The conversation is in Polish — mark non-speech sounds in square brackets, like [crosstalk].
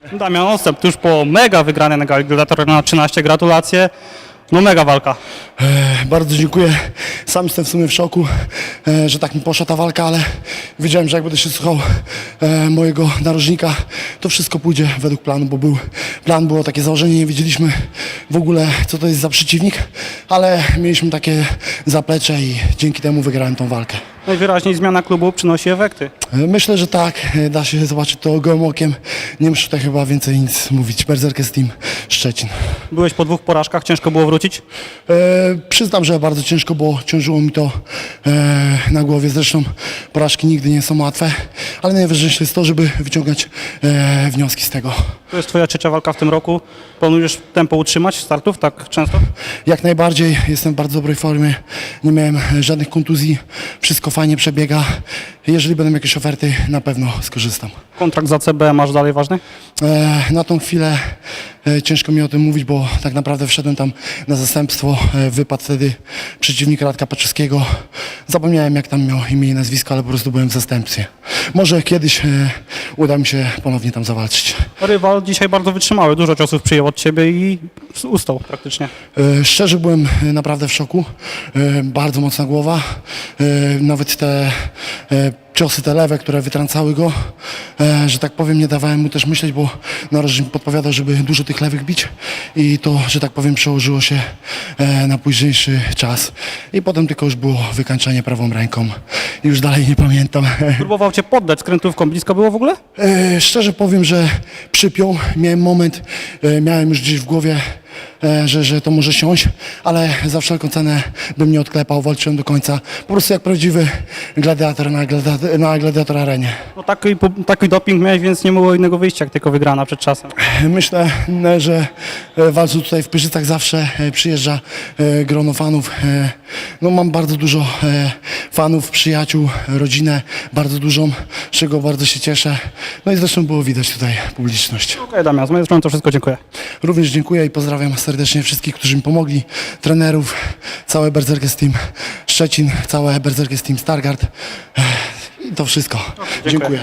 Damian Ostap tuż po mega wygranej na Gali Gladiator na 13. Gratulacje. No mega walka. Bardzo dziękuję. Sam jestem w sumie w szoku, e, że tak mi poszła ta walka, ale wiedziałem, że jak będę się słuchał e, mojego narożnika, to wszystko pójdzie według planu, bo był plan, było takie założenie, nie wiedzieliśmy w ogóle, co to jest za przeciwnik, ale mieliśmy takie zaplecze i dzięki temu wygrałem tą walkę. Najwyraźniej zmiana klubu przynosi efekty. Myślę, że tak, da się zobaczyć to gołym okiem. Nie muszę tutaj chyba więcej nic mówić. Berserker Team Szczecin. Byłeś po dwóch porażkach, ciężko było wrócić. E, przyznam, że bardzo ciężko, bo ciążyło mi to e, na głowie. Zresztą porażki nigdy nie są łatwe, ale najważniejsze jest to, żeby wyciągać e, wnioski z tego. To jest twoja trzecia walka w tym roku. Planujesz tempo utrzymać startów tak często? Jak najbardziej jestem w bardzo dobrej formie. Nie miałem żadnych kontuzji. Wszystko fajnie przebiega. Jeżeli będą jakieś oferty, na pewno skorzystam. Kontrakt za CB masz dalej ważny? E, na tą chwilę e, ciężko mi o tym mówić, bo tak naprawdę wszedłem tam na zastępstwo. E, wypadł wtedy przeciwnik Radka Paczewskiego. Zapomniałem jak tam miał imię i nazwisko, ale po prostu byłem w zastępstwie. Może kiedyś e, uda mi się ponownie tam zawalczyć. Rywal dzisiaj bardzo wytrzymały, dużo ciosów przyjął od ciebie i ustał praktycznie. E, Szczerze byłem e, naprawdę w szoku. E, Bardzo mocna głowa. E, Nawet te e, ciosy, te lewe, które wytrącały go, e, że tak powiem, nie dawałem mu też myśleć, bo narożnik mi podpowiadał, żeby dużo tych lewych bić i to, że tak powiem, przełożyło się e, na późniejszy czas. I potem tylko już było wykańczanie prawą ręką. I Już dalej nie pamiętam. [laughs] Próbował cię poddać skrętówką, blisko było w ogóle? E, szczerze powiem, że przypiął. Miałem moment, e, miałem już gdzieś w głowie, że, że to może siąść, ale za wszelką cenę bym nie odklepał, walczyłem do końca. Po prostu jak prawdziwy gladiator na, gladiator, na gladiator arenie. No taki, taki doping miałeś, więc nie było innego wyjścia, jak tylko wygrana przed czasem. Myślę, e, że e, walcząc tutaj w Pyrzycach zawsze e, przyjeżdża e, grono fanów. E, No mam bardzo dużo e, fanów, przyjaciół, rodzinę, bardzo dużą, z czego bardzo się cieszę. No i zresztą było widać tutaj publiczność. Okej, Damian, z mojej strony to wszystko, dziękuję. Również dziękuję i pozdrawiam serdecznie wszystkich, którzy mi pomogli, trenerów, całe Berserkers Team Szczecin, całe Berserkers Team Stargard. Ech, to wszystko. dziękuję.